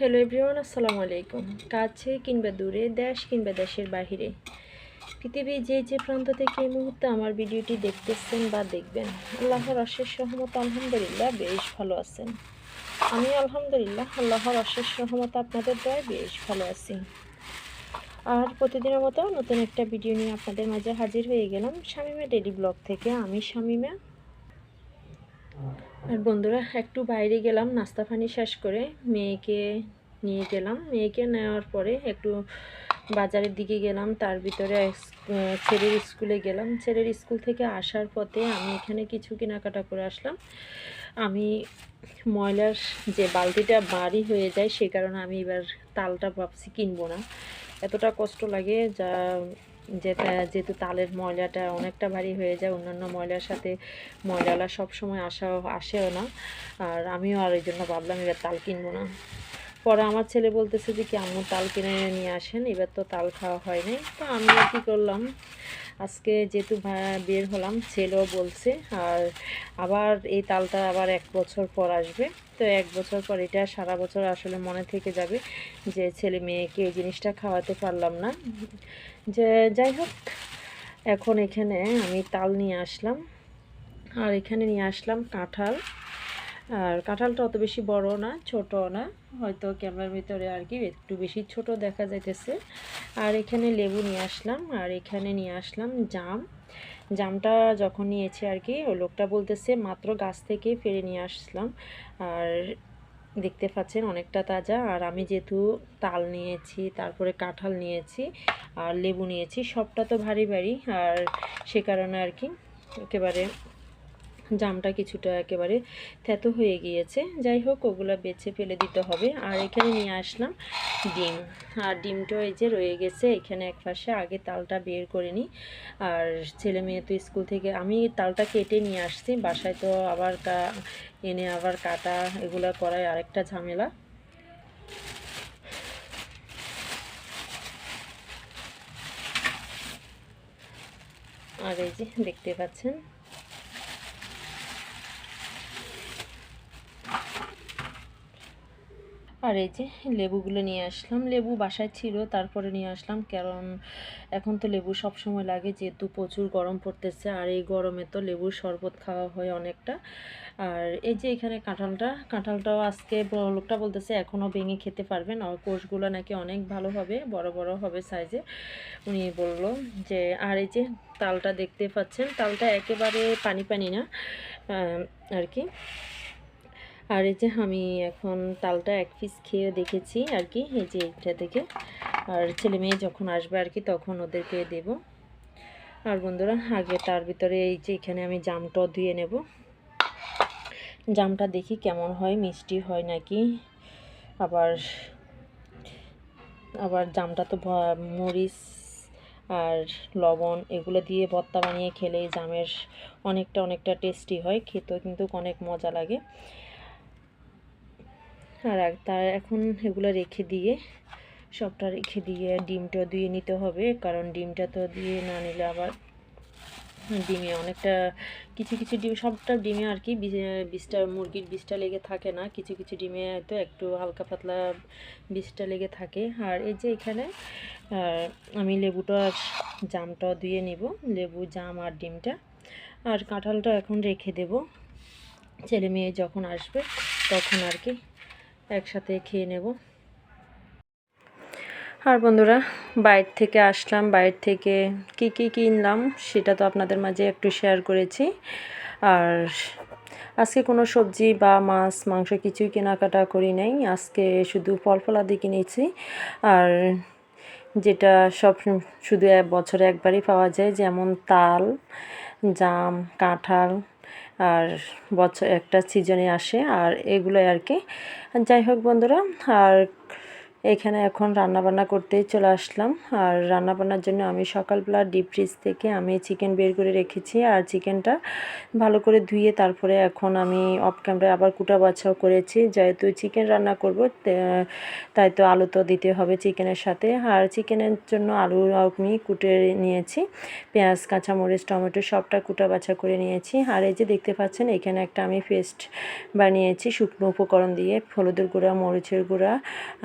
Hello everyone আসসালামু আলাইকুম কাছে কিংবা দূরে, দেশ কিংবা দেশের বাহিরে। পৃথিবীর যে যে প্রান্ত থেকে এই মুহূর্তে আমার ভিডিওটি দেখতেছেন বা দেখবেন, আল্লাহর অশেষ সহমত আলহামদুলিল্লাহ বেশ ভালো আছেন। আমি আলহামদুলিল্লাহ আল্লাহর অশেষ সহমত আপনাদের দয় বেশ ভালো আছি। আর প্রতিদিনের মতো নতুন একটা ভিডিও নিয়ে আপনাদের মাঝে হাজির হয়ে গেলাম শামিমা ডেলি ব্লগ থেকে। আমি শামিমা আর বন্ধুরা, একটু বাইরে গেলাম, নাস্তা পানি শেষ করে মেয়েকে নিয়ে গেলাম। মেয়েকে নেওয়ার পরে একটু বাজারের দিকে গেলাম, তার ভিতরে ছেলের স্কুলে গেলাম। ছেলের স্কুল থেকে আসার পথে আমি এখানে কিছু কেনাকাটা করে আসলাম। আমি ময়লার যে বালতিটা বাড়ি হয়ে যায়, সে কারণে আমি এবার তালটা ভাবছি কিনবো না। এতটা কষ্ট লাগে যা যেটা, যেহেতু তালের ময়লাটা অনেকটা ভারী হয়ে যায়, অন্যান্য ময়লার সাথে ময়লালা সব সময় আসা, আসেও না। আর আমিও আর ওই জন্য ভাবলাম এবার তাল কিনবো না। পরে আমার ছেলে বলতেছে যে, কি আম্মু তাল কিনে নিয়ে আসেন? এবার তো তাল খাওয়া হয় নাই। তো আমিও কী করলাম আজকে যেহেতু বের হলাম, ছেলেও বলছে, আর আবার এই তালটা আবার এক বছর পর আসবে। তো এক বছর পর এটা সারা বছর আসলে মনে থেকে যাবে যে ছেলে মেয়েকে এই জিনিসটা খাওয়াতে পারলাম না। যে, যাই হোক, এখন এখানে আমি তাল নিয়ে আসলাম। আর এখানে নিয়ে আসলাম কাঁঠাল। আর কাঁঠালটা অত বেশি বড় না ছোট না। হয়তো ক্যামেরার ভিতরে আর কি একটু বেশি ছোট দেখা যাইতেছে। আর এখানে লেবু নিয়ে আসলাম, আর এখানে নিয়ে আসলাম জাম। জামটা যখন নিয়েছি আর কি, ওই লোকটা বলতেছে, মাত্র গাছ থেকে ফেরে নিয়ে আসলাম। আর দেখতে পাচ্ছেন অনেকটা তাজা। আর আমি যেহেতু তাল নিয়েছি, তারপরে কাঁঠাল নিয়েছি, আর লেবু নিয়েছি, সবটা তো ভারী ভারী। আর সে কারণে আর কি একেবারে জামটা কিছুটা একেবারে থেতো হয়ে গিয়েছে। যাই হোক, ওগুলো বেছে ফেলে দিতে হবে। আর এখানে নিয়ে আসলাম ডিম। আর ডিমটা এই যে রয়ে গেছে, এখানে এক পাশে। আগে তালটা বের করে নিই। আর ছেলে মেয়ে তো স্কুল থেকে, আমি তালটা কেটে নিয়ে আসছি। বাসায় তো আবার কা, এনে আবার কাটা, এগুলো করায় আরেকটা ঝামেলা। আর এই যে দেখতে পাচ্ছেন? আর এই যে লেবুগুলো নিয়ে আসলাম। লেবু বাসায় ছিল, তারপরে নিয়ে আসলাম। কারণ এখন তো লেবু সব সময় লাগে, যেহেতু প্রচুর গরম পড়তেছে। আর এই গরমে তো লেবুর শরবত খাওয়া হয় অনেকটা। আর এই যে এখানে কাঁঠালটা, কাঁঠালটাও আজকে লোকটা বলতেছে, এখনও ভেঙে খেতে পারবেন। আর কোষগুলো নাকি অনেক ভালো হবে, বড় বড় হবে সাইজে। উনি বলল যে, আর এই যে তালটা দেখতে পাচ্ছেন, তালটা একেবারে পানি পানি না। আর কি। আর এই যে আমি এখন তালটা এক পিস খেয়ে দেখেছি আর কি এই যে এইটা থেকে আর ছেলে মেয়ে যখন আসবে আর কি তখন ওদেরকে দেব। আর বন্ধুরা, আগে তার ভিতরে এই যে এখানে আমি জামটা ধুয়ে নেব। জামটা দেখি কেমন হয়, মিষ্টি হয় নাকি। আবার আবার জামটা তো মরিচ আর লবণ এগুলো দিয়ে ভর্তা বানিয়ে খেলে জামের অনেকটা অনেকটা টেস্টি হয়, খেতেও কিন্তু অনেক মজা লাগে। আর তার এখন এগুলো রেখে দিয়ে, সবটা রেখে দিয়ে ডিমটা দিয়ে নিতে হবে। কারণ ডিমটা তো দিয়ে না নিলে আবার ডিমে অনেকটা কিছু কিছু ডিম, সবটা ডিমে আর কি বীজটা, মুরগির বিষটা লেগে থাকে না। কিছু কিছু ডিমে হয়তো একটু হালকা পাতলা বিষটা লেগে থাকে। আর এই যে এখানে আমি লেবুটা আর জামটাও দিয়ে নিব। লেবু, জাম আর ডিমটা। আর কাঁঠালটা এখন রেখে দেব। ছেলে মেয়ে যখন আসবে, তখন আর কি একসাথে খেয়ে নেব। আর বন্ধুরা, বাইরে থেকে আসলাম। বাইর থেকে কি কি কিনলাম সেটা তো আপনাদের মাঝে একটু শেয়ার করেছি। আর আজকে কোনো সবজি বা মাছ, মাংস কিছুই কেনাকাটা করি নাই। আজকে শুধু ফল ফলাদি কিনেছি। আর যেটা সব শুধু এক বছরে একবারই পাওয়া যায়, যেমন তাল, জাম, কাঁঠাল আর বছর একটা সিজনে আসে। আর এগুলোই আর কি। যাই হোক বন্ধুরা আর এখানে এখন রান্নাবান্না করতেই চলে আসলাম। আর রান্নাবান্নার জন্য আমি সকালবেলা ডিপ ফ্রিজ থেকে আমি চিকেন বের করে রেখেছি। আর চিকেনটা ভালো করে ধুয়ে তারপরে এখন আমি অফ ক্যামেরায় আবার কুটা বাছাও করেছি। যেহেতু চিকেন রান্না করব তাই তো আলু তো দিতে হবে চিকেনের সাথে। আর চিকেনের জন্য আলু আমি কুটে নিয়েছি। পেঁয়াজ, কাঁচামরিচ, টমেটো সবটা কুটা বাছা করে নিয়েছি। আর এই যে দেখতে পাচ্ছেন, এখানে একটা আমি পেস্ট বানিয়েছি শুকনো উপকরণ দিয়ে। হলুদের গুঁড়া, মরিচের গুঁড়া,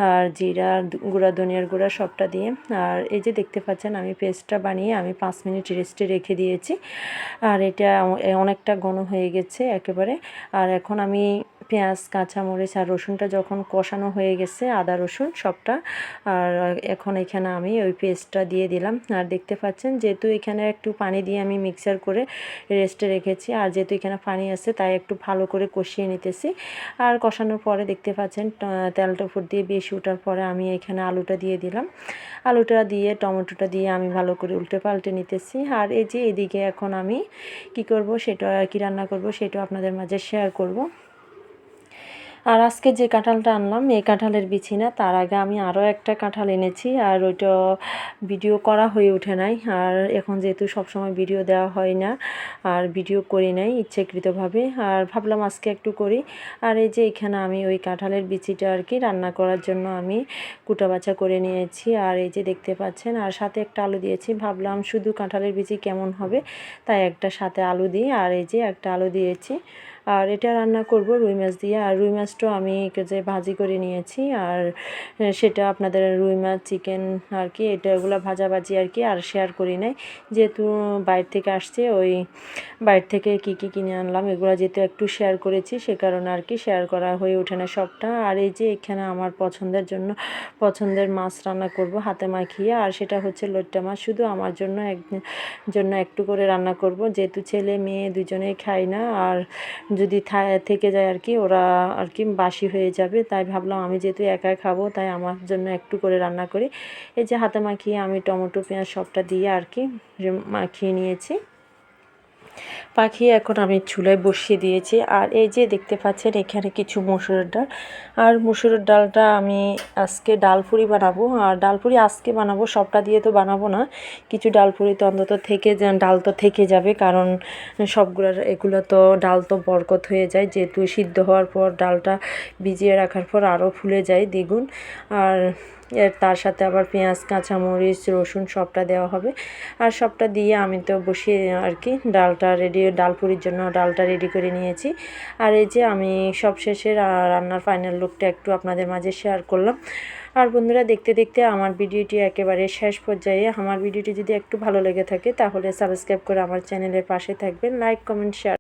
আর জিরা গুঁড়া, ধনিয়ার গুঁড়া সবটা দিয়ে। আর এই যে দেখতে পাচ্ছেন, আমি পেস্টটা বানিয়ে আমি পাঁচ মিনিট রেস্টে রেখে দিয়েছি। আর এটা অনেকটা ঘন হয়ে গেছে একেবারে। আর এখন আমি পেঁয়াজ, কাঁচামরিচ আর রসুনটা যখন কষানো হয়ে গেছে, আদা, রসুন সবটা, আর এখন এখানে আমি ওই পেস্টটা দিয়ে দিলাম। আর দেখতে পাচ্ছেন যেহেতু এখানে একটু পানি দিয়ে আমি মিক্সার করে রেস্টে রেখেছি, আর যেহেতু এখানে পানি আছে তাই একটু ভালো করে কষিয়ে নিতেছি। আর কষানোর পরে দেখতে পাচ্ছেন তেলটা ফুট দিয়ে বেশি ওঠার পরে আমি এখানে আলুটা দিয়ে দিলাম। আলুটা দিয়ে, টমেটোটা দিয়ে আমি ভালো করে উল্টে পাল্টে নিতেছি। আর এই যে এদিকে এখন আমি কি করব, সেটা, কি রান্না করব সেটা আপনাদের মাঝে শেয়ার করব। আর আজকে যে কাঁঠালটা আনলাম, এই কাঁঠালের বিছি না তার আগে আমি আরও একটা কাঁঠাল এনেছি আর ওইটা ভিডিও করা হয়ে ওঠে নাই। আর এখন যেহেতু সবসময় ভিডিও দেওয়া হয় না আর ভিডিও করি নাই ইচ্ছেকৃতভাবে, আর ভাবলাম আজকে একটু করি। আর এই যে এখানে আমি ওই কাঁঠালের বিচিটা আর কি রান্না করার জন্য আমি কুটা বাছা করে নিয়েছি। আর এই যে দেখতে পাচ্ছেন, আর সাথে একটা আলু দিয়েছি। ভাবলাম শুধু কাঁঠালের বিচি কেমন হবে, তাই একটা সাথে আলু দিই। আর এই যে একটা আলু দিয়েছি। আর এটা রান্না করব রুই মাছ দিয়ে। আর রুই মাছটাও আমি যে ভাজি করে নিয়েছি, আর সেটা আপনাদের রুই মাছ, চিকেন আর কি, এটা ওগুলো ভাজাভাজি আর কি, আর শেয়ার করি নাই। যেহেতু বাইরে থেকে আসছে, ওই বাইরে থেকে কি কি কিনে আনলাম, এগুলো যেহেতু একটু শেয়ার করেছি, সে কারণে আর কি শেয়ার করা হয়ে ওঠে না সবটা। আর এই যে এখানে আমার পছন্দের জন্য পছন্দের মাছ রান্না করব, হাতে মাখিয়ে, আর সেটা হচ্ছে লোট্টা মাছ। শুধু আমার জন্য এক, জন্য একটু করে রান্না করব, যেহেতু ছেলে, মেয়ে দুজনেই খাই না, আর যদি থেকে যায় আর কি, ওরা আর কি বাসি হয়ে যাবে। তাই ভাবলাম আমি যেহেতু একাই খাব, তাই আমার জন্য একটু করে রান্না করি। এই যে হাতে মাখিয়ে আমি টমেটো, পেঁয়াজ সবটা দিয়ে আর কি মাখিয়ে নিয়েছি। পাখি এখন আমি চুলায় বসিয়ে দিয়েছি। আর এই যে দেখতে পাচ্ছেন, এখানে কিছু মসুরের ডাল। আর মসুরের ডালটা আমি আজকে ডালপুরি বানাবো। আর ডালপুরি আজকে বানাবো, সবটা দিয়ে তো বানাবো না। কিছু ডালপুরি তো অন্তত থেকে ডাল তো থেকে যাবে। কারণ সবগুলোর এগুলো তো ডাল তো বরকত হয়ে যায়। যেহেতু সিদ্ধ হওয়ার পর, ডালটা ভিজিয়ে রাখার পর আরও ফুলে যায় দ্বিগুণ। আর তার সাথে আবার পেঁয়াজ, কাঁচামরিচ, রসুন সবটা দেওয়া হবে। আর সবটা দিয়ে আমি তো বসিয়ে আর কি ডালটা রেডি ডাল ডালপুরির জন্য ডালটা রেডি করে নিয়েছি। আর এই যে আমি সব শেষে রান্নার ফাইনাল লুকটা একটু আপনাদের মাঝে শেয়ার করলাম। আর বন্ধুরা দেখতে দেখতে আমার ভিডিওটি একেবারে শেষ পর্যায়ে। আমার ভিডিওটি যদি একটু ভালো লেগে থাকে তাহলে সাবস্ক্রাইব করে আমার চ্যানেলের পাশে থাকবেন। Like comment share